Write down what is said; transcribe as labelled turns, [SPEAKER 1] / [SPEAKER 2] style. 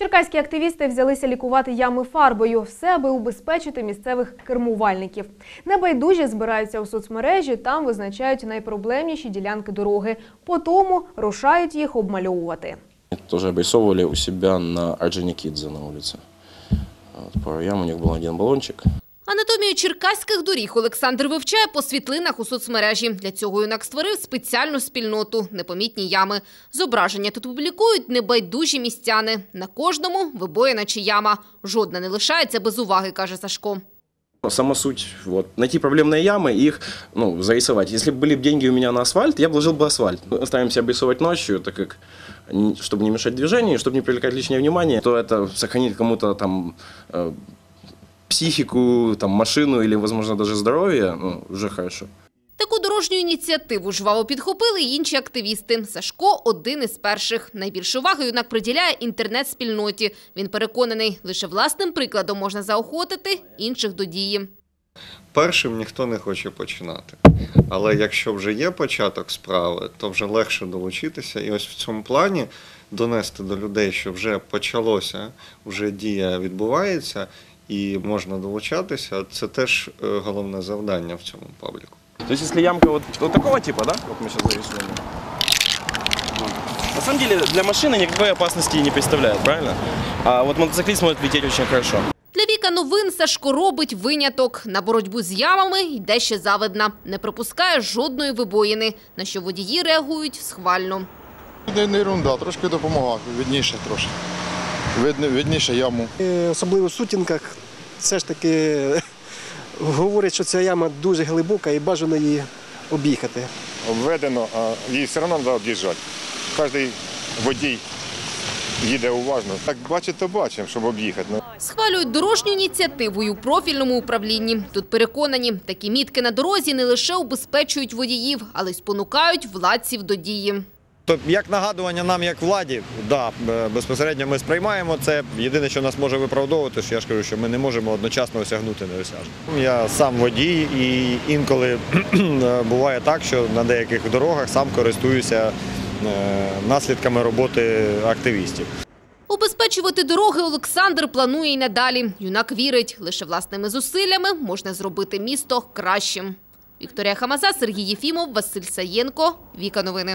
[SPEAKER 1] Черкаські активісти взялися лікувати ями фарбою, все аби убезпечити місцевих кермувальників. Небайдужі збираються у соцмережі, там визначають найпроблемніші ділянки дороги. Потім рушають їх обмальовувати.
[SPEAKER 2] Тоже обрисовывали у себя на Орджоникидзе на улице. Вот, пару ям, у них был один баллончик.
[SPEAKER 3] Анатомію черкаських доріг Олександр вивчає по світлинах у соцмережі. Для цього юнак створив спеціальну спільноту «Непомітні ями». Зображення тут публікують небайдужі містяни. На кожному вибоїна чи яма. Жодна не лишається без уваги, каже Сашко.
[SPEAKER 2] Сама суть, вот, найти проблемные ямы и их ну, зарисовать. Если бы были бы деньги у меня на асфальт, я бы вложил бы асфальт. Мы стараемся обрисовать ночью, так как, н- чтобы не мешать движению, чтобы не привлекать лишнее внимание, то это сохранит кому-то там э, психику, там, машину или, возможно, даже здоровье, ну, уже хорошо.
[SPEAKER 3] Таку дорожню ініціативу жваво підхопили й інші активісти. Сашко – один із перших. Найбільше уваги юнак приділяє інтернет-спільноті. Він переконаний, лише власним прикладом можна заохотити інших до дії.
[SPEAKER 4] Першим ніхто не хоче починати. Але якщо вже є початок справи, то вже легше долучитися. І ось в цьому плані донести до людей, що вже почалося, вже дія відбувається і можна долучатися. Це теж е, головне завдання в цьому пабліку.
[SPEAKER 2] То есть, если ямка вот, вот такого типа, да, вот мы сейчас зарисуем. На самом деле, для машины никакой опасности не представляет, правильно? А вот мотоциклист может лететь очень хорошо.
[SPEAKER 3] Для Віка новин Сашко робить виняток. На боротьбу з ямами йде ще завидна. Не пропускає жодної вибоїни, на що водії реагують схвально.
[SPEAKER 5] Не, не ерунда, трошки допомагав, видніше трошки. Видніше яму.
[SPEAKER 6] Особливо в сутінках все ж таки говорять, що ця яма дуже глибока і бажано її об'їхати.
[SPEAKER 7] обведено, а її все одно треба об'їжджати. Кожен водій їде уважно. Так бачите, бачимо, щоб об'їхати.
[SPEAKER 3] Схвалюють дорожню ініціативу й у профільному управлінні. Тут переконані, такі мітки на дорозі не лише убезпечують водіїв, але й спонукають владців до дії.
[SPEAKER 8] Тобто, як нагадування нам, як владі, да, безпосередньо ми сприймаємо це. Єдине, що нас може виправдовувати, що я ж кажу, що ми не можемо одночасно осягнути неосяжне. Я сам водій, і інколи буває так, що на деяких дорогах сам користуюся е, наслідками роботи активістів.
[SPEAKER 3] Убезпечувати дороги Олександр планує й надалі. Юнак вірить, лише власними зусиллями можна зробити місто кращим. Вікторія Хамаза, Сергій Єфімов, Василь Саєнко. Віка новини.